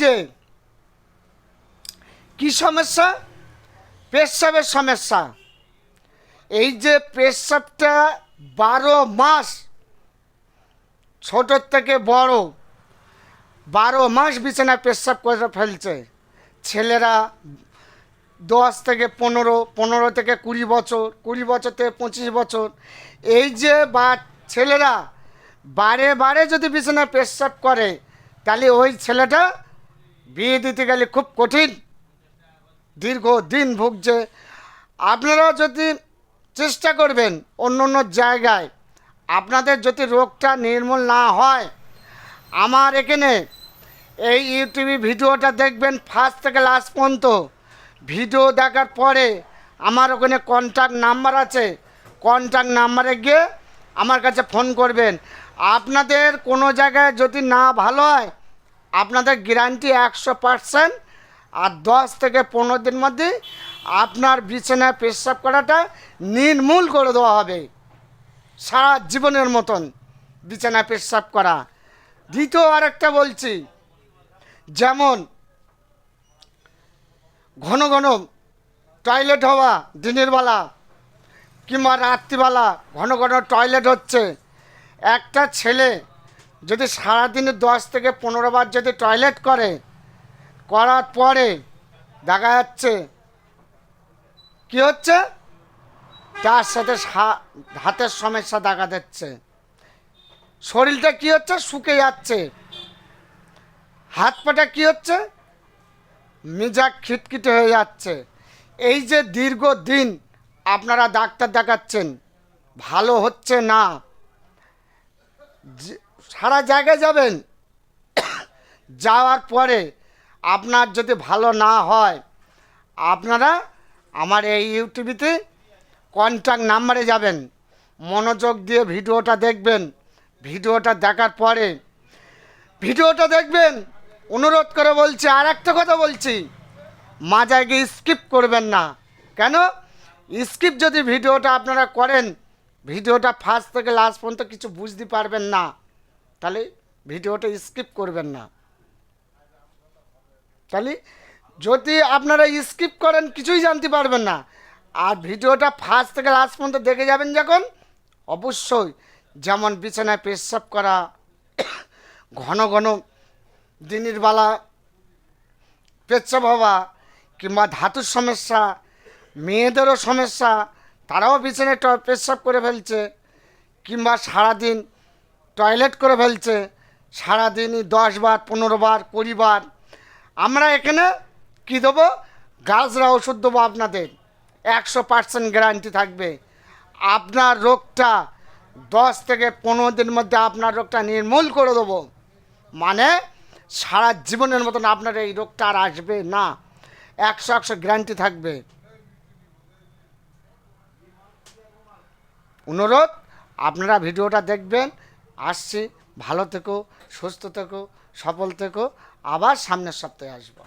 যে, কি সমস্যা? পেশাবের সমস্যা। এই যে পেশাবটা বারো মাস, ছোটোর থেকে বড়, বারো মাস বিছানায় পেশাব করে ফেলছে। ছেলেরা দশ থেকে পনেরো পনেরো থেকে কুড়ি বছর কুড়ি বছর থেকে পঁচিশ বছর। এই যে বা, ছেলেরা বারে বারে যদি বিছানায় পেশাব করে, তাহলে ওই ছেলেটা বিয়ে দিতে গেলে খুব কঠিন। দীর্ঘ দিন ভুগছে। আপনারা যদি চেষ্টা করবেন অন্য অন্য জায়গায়, আপনাদের যদি রোগটা নির্মূল না হয়, আমার এখানে এই ইউটিউবে ভিডিওটা দেখবেন ফার্স্ট থেকে লাস্ট পর্যন্ত। ভিডিও দেখার পরে আমার ওখানে কন্ট্যাক্ট নাম্বার আছে। কন্ট্যাক্ট নাম্বারে গিয়ে আমার কাছে ফোন করবেন। আপনাদের কোনো জায়গায় যদি না ভালো হয় আপনাদের গ্যারান্টি একশো পারসেন্ট আর দশ থেকে পনেরো দিন মধ্যে আপনার বিছানায় পেশাব করাটা নির্মূল করে দেওয়া হবে। সারা জীবনের মতন বিছানায় পেশাব করা। দ্বিতীয় আরেকটা বলছি, যেমন ঘন ঘন টয়লেট হওয়া দিনের বেলা কিংবা রাত্রিবেলা ঘন ঘন টয়লেট হচ্ছে। একটা ছেলে যদি সারাদিনে দশ থেকে পনেরো বার যদি টয়লেট করে, করার পরে দেখা যাচ্ছে কি হচ্ছে? তার সাথে হাতের সমস্যা দেখা দিচ্ছে। শরীরটা কি হচ্ছে? শুকে যাচ্ছে। হাত পাটা কি হচ্ছে? মেজাজ খিটখিটে হয়ে যাচ্ছে। এই যে দীর্ঘ দিন আপনারা ডাক্তার দেখাচ্ছেন, ভালো হচ্ছে না। সারা জায়গায় যাবেন। যাওয়ার পরে আপনার যদি ভালো না হয়, আপনারা আমার এই ইউটিউবিতে কন্ট্যাক্ট নাম্বারে যাবেন। মনোযোগ দিয়ে ভিডিওটা দেখবেন। ভিডিওটা দেখার পরে ভিডিওটা দেখবেন। অনুরোধ করে বলছি আর একটা কথা বলছি মাজায় গিয়ে স্কিপ করবেন না। কেন? স্কিপ যদি ভিডিওটা আপনারা করেন, ভিডিওটা ফার্স্ট থেকে লাস্ট পর্যন্ত কিছু বুঝতে পারবেন না। তাহলে ভিডিওটা স্কিপ করবেন না। তাহলে যদি আপনারা স্কিপ করেন, কিছুই জানতে পারবেন না। আর ভিডিওটা ফার্স্ট থেকে লাস্ট পর্যন্ত দেখে যাবেন যখন, অবশ্যই যেমন বিছানায় পেশাব করা, ঘন ঘন দিনের বেলা পেচ্ছাপ হওয়া, কিংবা ধাতুর সমস্যা, মেয়েদেরও সমস্যা, তারাও বিছানায় পেচ্ছাপ করে ফেলছে, কিংবা সারাদিন টয়লেট করে ফেলছে। সারাদিনই দশ বার, পনেরো বার, কুড়ি বার। আমরা এখানে কী দেবো? গাছরা ওষুধ দেবো আপনাদের। একশো পার্সেন্ট গ্যারান্টি থাকবে। আপনার রোগটা দশ থেকে পনেরো দিনের মধ্যে আপনার রোগটা নির্মূল করে দেবো। মানে সারা জীবনের মতন আপনার এই রোগটা আর আসবে না। একশো একশো গ্যারান্টি থাকবে। অনুরোধ, আপনারা ভিডিওটা দেখবেন আসছি ভালো থেকো সুস্থ থেকো সফল থেকো আবার সামনের সপ্তাহে আসব।